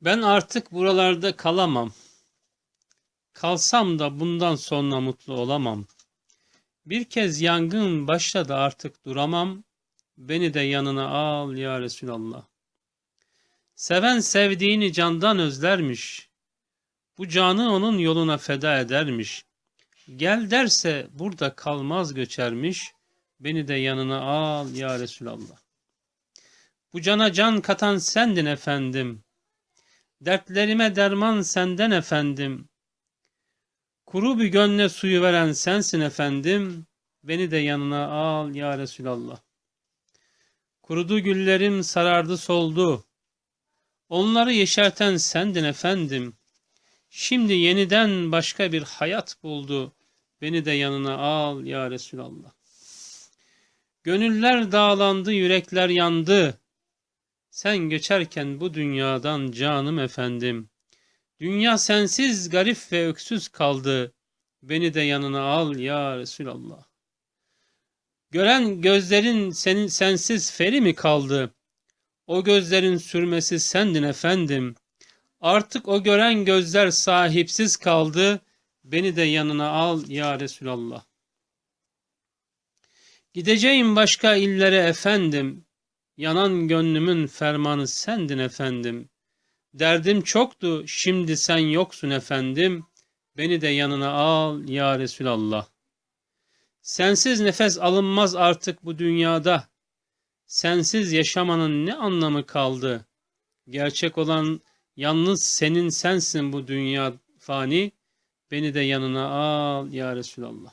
Ben artık buralarda kalamam. Kalsam da bundan sonra mutlu olamam. Bir kez yangın başladı artık duramam. Beni de yanına al ya Resulallah. Seven sevdiğini candan özlermiş. Bu canı onun yoluna feda edermiş. Gel derse burada kalmaz göçermiş. Beni de yanına al ya Resulallah. Bu cana can katan sendin efendim. Dertlerime derman senden efendim. Kuru bir gönle suyu veren sensin efendim. Beni de yanına al ya Resulallah. Kurudu güllerim sarardı soldu. Onları yeşerten sendin efendim. Şimdi yeniden başka bir hayat buldu. Beni de yanına al ya Resulallah. Gönüller dağlandı, yürekler yandı. Sen geçerken bu dünyadan canım efendim. Dünya sensiz garip ve öksüz kaldı. Beni de yanına al ya Resulallah. Gören gözlerin senin sensiz feri mi kaldı? O gözlerin sürmesi sendin efendim. Artık o gören gözler sahipsiz kaldı. Beni de yanına al ya Resulallah. Gideceğim başka illere efendim. Yanan gönlümün fermanı sendin efendim. Derdim çoktu, şimdi sen yoksun efendim. Beni de yanına al ya Resulallah. Sensiz nefes alınmaz artık bu dünyada. Sensiz yaşamanın ne anlamı kaldı? Gerçek olan yalnız senin sensin bu dünya fani. Beni de yanına al ya Resulallah.